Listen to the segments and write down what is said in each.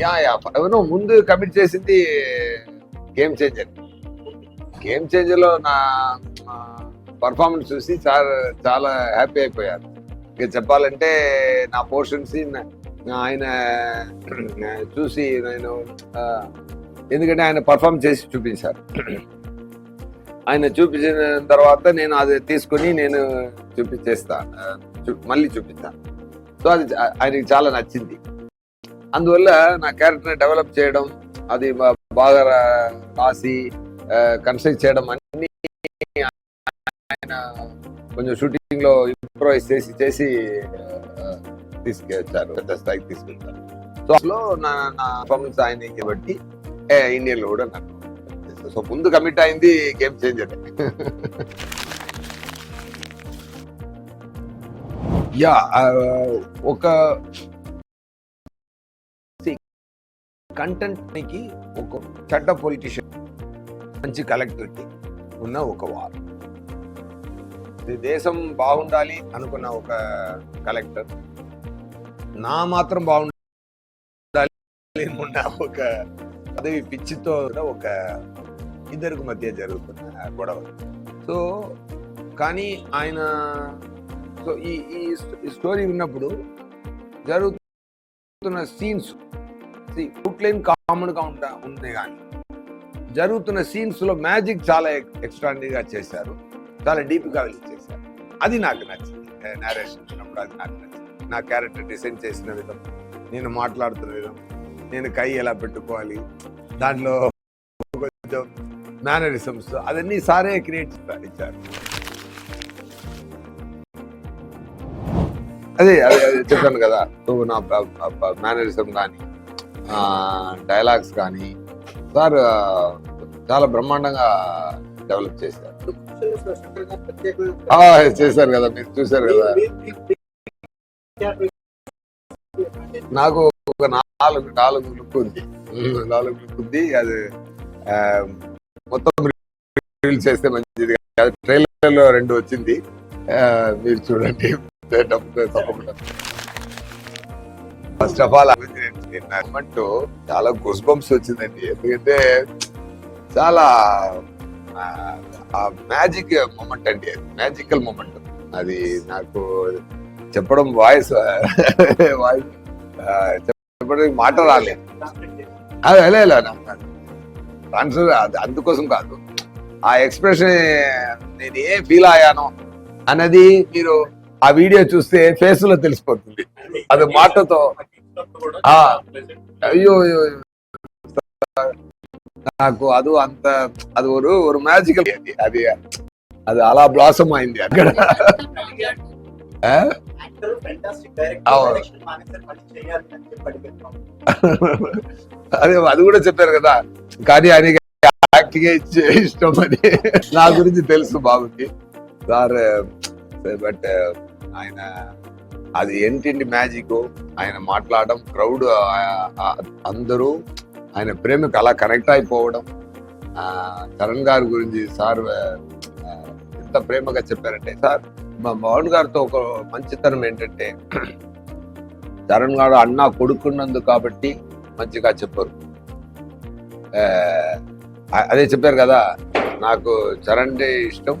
Yeah yeah అవును ముందు commit చేసింది గేమ్ చేంజర్ గేమ్ చేంజర్లో నా పర్ఫార్మెన్స్ చూసి చాలా చాలా హ్యాపీ అయిపోయారు. ఇక చెప్పాలంటే నా పోర్షన్స్ ఆయన చూసి నేను ఎందుకంటే ఆయన పర్ఫామ్ చేసి చూపించారు. ఆయన చూపించిన తర్వాత నేను అది తీసుకుని నేను చూపించేస్తా మళ్ళీ చూపిస్తాను సో అది ఆయనకి చాలా నచ్చింది. అందువల్ల నా క్యారెక్టర్ని డెవలప్ చేయడం అది బాగా రాసి కన్స్ట్రక్ట్ చేయడం అన్ని ఆయన కొంచెం షూటింగ్లో ఇంప్రూవైజ్ చేసి చేసి ఆ, తీసుకెళ్తారు పెద్ద స్థాయికి తీసుకెళ్తారు సో అసలు నా నా పర్ఫార్మెన్స్ ఆయన బట్టి ఇండియన్లో కూడా నాకు సో ముందు కమిట్ అయింది గేమ్ చేంజర్ యా ఒక కంటెంట్కి ఒక చెడ్డ పొలిటీషియన్ మంచి కలెక్టర్కి ఉన్న ఒక వార్. దేశం బాగుండాలి అనుకున్న ఒక కలెక్టర్. నా మాత్రం బాగుండాలి ఉన్న ఒక పదవి పిచ్చితో ఒక ఇద్దరికి మధ్య జరుగుతున్న గొడవ. సో కానీ ఆయన సో ఈ ఈ స్టోరీ విన్నప్పుడు జరుగుతున్న సీన్స్ అవుట్లైన్ కామన్గా ఉంటా ఉంది కానీ జరుగుతున్న సీన్స్లో మ్యాజిక్ చాలా ఎక్స్ట్రాండరీగా చేశారు. చాలా డీప్గా వెళ్ళి చేశారు. అది నాకు నచ్చింది. నేరేషన్ విన్నప్పుడు అది నాకు నచ్చింది. నా క్యారెక్టర్ డిసైన్ చేసిన విధం నేను మాట్లాడుతున్న విధం నేను కై ఎలా పెట్టుకోవాలి దాంట్లో కొంచెం మేనరిజమ్స్ అవన్నీ సారే క్రియేట్ ఇచ్చారు. అదే అదే అదే చెప్పాను కదా నువ్వు నా మేనరిజం కానీ డైలాగ్స్ కానీ సార్ చాలా బ్రహ్మాండంగా డెవలప్ చేశారు. చేశారు కదా మీరు చూశారు కదా. నాకు ఒక నాలుగు నాలుగు లుక్ ఉంది. నాలుగు లుక్ ఉంది. అది మొత్తం రీల్ చేస్తే మంచిది. ట్రైలర్లో రెండు వచ్చింది. మీరు చూడండి. తప్పకుండా. ఫస్ట్ ఆఫ్ ఆల్ మూమెంట్ చాలా గుస్బంస్ వచ్చిందండి. ఎందుకంటే చాలా ఆ, మ్యాజిక్ మూమెంట్ అండి మ్యాజికల్ మూమెంట్ అది నాకు చెప్పడం వాయిస్ వాయిస్ చెప్పడానికి మాట రాలేదు అదే లే, లే, ట్రాన్స్ఫర్ అది అందుకోసం కాదు. ఆ ఎక్స్ప్రెషన్ నేను ఏ ఫీల్ అయ్యానో అన్నది మీరు ఆ వీడియో చూస్తే ఫేస్లో తెలిసిపోతుంది. అది మాటతో అయ్యో నాకు అది అంత అది ఒక ఒక మ్యాజికల్ అది అది అలా బ్లాసమ్ అయింది అక్కడ. అదే అది కూడా చెప్పారు కదా. కానీ ఆయనకి యాక్టింగ్ ఇష్టం అని నా గురించి తెలుసు బాబుకి. సార్ బట్ ఆయన అది ఏంటిండి మ్యాజిక్? ఆయన మాట్లాడడం క్రౌడ్ అందరూ ఆయన ప్రేమకు అలా కనెక్ట్ అయిపోవడం. చరణ్ గారి గురించి సార్ ఎంత ప్రేమగా చెప్పారంటే సార్ మా మౌన్ గారితో ఒక మంచితనం ఏంటంటే చరణ్ గారు అన్న కొడుకున్నందుకు కాబట్టి మంచిగా చెప్పరు. అదే చెప్పారు కదా నాకు చరణ్ డే ఇష్టం.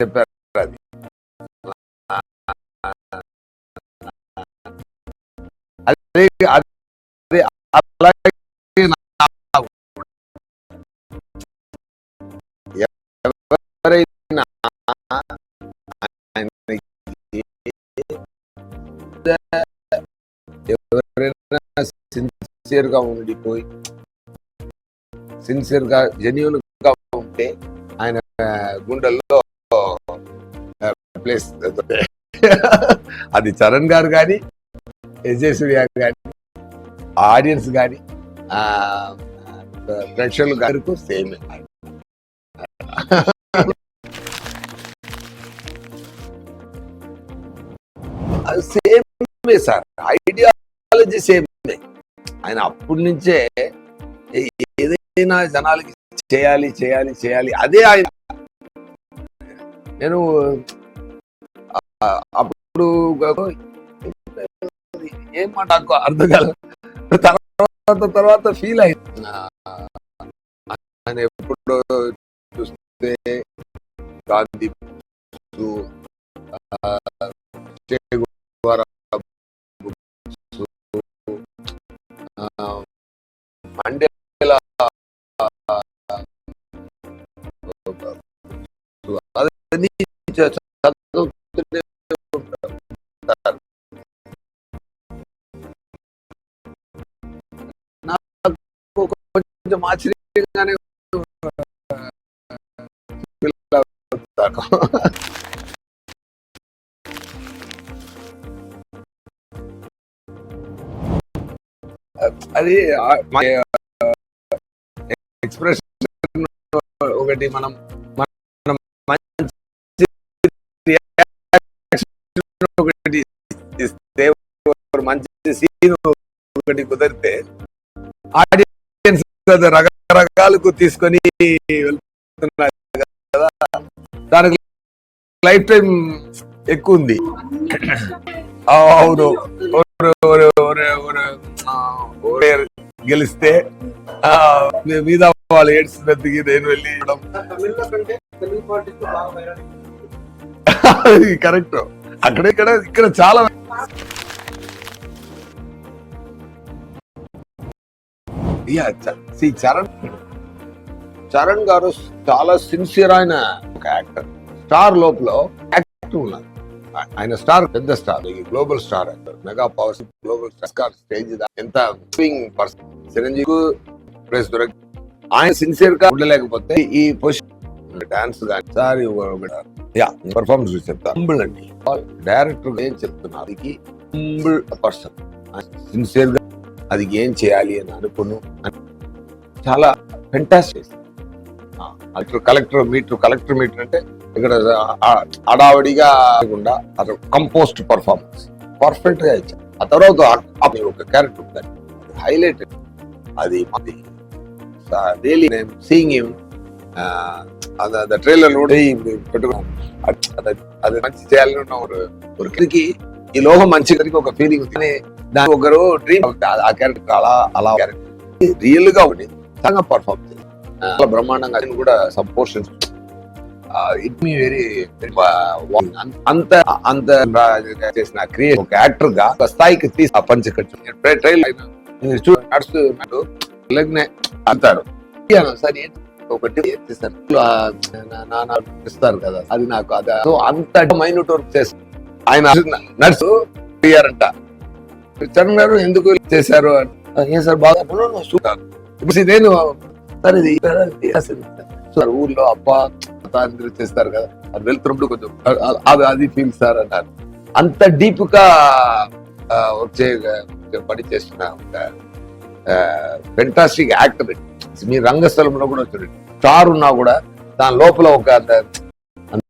చెప్పారు అది అదే అదే అలాగే ఎవరైనా ఎవరైనా సిన్సియర్గా ఉండిపోయి సిన్సియర్గా జెన్యున్గా ఉంటే ఆయన గుండెల్లో ప్లేస్ అది చరణ్ గారు కానీ విజయ్ కానీ ఆడియన్స్ కానీ ప్రేక్షకులు గారికి same same sir. Ideology same ఆయన అప్పటి నుంచే ఏదైనా జనాలకి చేయాలి చేయాలి చేయాలి అదే ఆయన. నేను అప్పుడు ఏం మాట అర్థం కాదు తర్వాత తర్వాత ఫీల్ అయింది. ఆయన ఎప్పుడు చూస్తే గాంధీ కొంచెం ఆశ్చర్యంగానే. అది ఎక్స్ప్రెషన్ ఒకటి మనం మనం ఒకటి ఇస్తే మంచి సీన్ ఒకటి కుదిరితే అది రకరకాలకు తీసుకొని వెళ్తున్నారు కదా. దానికి లైఫ్ టైం ఎక్కువ ఉంది. అవును. గెలిస్తే ఆ, మీద వాళ్ళు ఏడ్చినందుకు నేను వెళ్ళి కరెక్ట్. అక్కడ ఇక్కడ ఇక్కడ చాలా యా, చరణ్ చరణ్ గారు చాలా సిన్సియర్ అయిన ఒక యాక్టర్ స్టార్ లోపల యాక్టివ్ ఉన్నారు. ఆయన స్టార్ పెద్ద స్టార్ ఈ global star actor mega power global star stage ఎంత పర్సన్ చిరంజీవి ప్లేస్ దొరక ఆయన సిన్సియర్గా ఉండలేకపోతే ఈ పొజిషన్ డాన్స్ కానీ సార్ యా పర్ఫార్మెన్స్ చెప్తా. హంబుల్ అండి. డైరెక్టర్ ఏం చెప్తున్నారు? పర్సన్ సిన్సియర్గా అది ఏం చేయాలి అని అనుకును చాలా fantastic collector collector meter collector meter అంటే ఇక్కడ ఆ- అడావిడిగా కాకుండా అతను కంపోస్ట్ పర్ఫార్మెన్స్ పర్ఫెక్ట్ గా ఇచ్చారు ఆ తర్వాత ఆ- ఆ ఒక క్యారెక్టర్ ఉంటుంది హైలైట్ అది అది రియలీ నేను సీయింగ్ హిమ్ அந்த ట్రైలర్ కూడా పెట్టుకున్నాను అది- అది- అది మంచి చేయాలని ఉన్న ఒక ఒకరికి ఈ లోకం మంచి కలిగి ఒక ఫీలింగ్ ఉంది కానీ దాని ఒకరు డ్రీమ్ ఆ క్యారెక్టర్ అలా అలా క్యారెక్టర్ రియల్గా ఉండి చాలా పర్ఫామ్ చేయాలి. చాలా బ్రహ్మాండంగా అది కూడా సబ్ ఇట్ మీ వెరీ అంత అంత చేసిన క్రియేట్ ఒక యాక్టర్గా ఒక స్థాయికి తీసి ఆ పంచకట్టు ట్రైల్ నడుస్తూ లగ్నే అంటారు. ఇయ్యాను, సరే ఒకటి చేస్తారు నాన్న ఇస్తారు కదా. అది నాకు అది అంత మైన్యూట్ వర్క్ చేస్తాను ఆయన నర్సు అయ్యారంట. చరణ్ గారు ఎందుకు చేశారు అని. ఏ సార్ బాగా ఇప్పుడు నేను సార్ ఇది సార్ ఊర్లో అప్ప అందరూ చేస్తారు కదా. అది వెళ్తున్నప్పుడు కొంచెం అది అది ఫీల్ సార్ అన్నారు. అంత డీప్గా ఆ, వచ్చే పని చేసిన ఒక ఫెంటాస్టిక్ యాక్టర్ మీ రంగస్థలంలో కూడా చూడండి. స్టార్ ఉన్నా కూడా దాని లోపల ఒక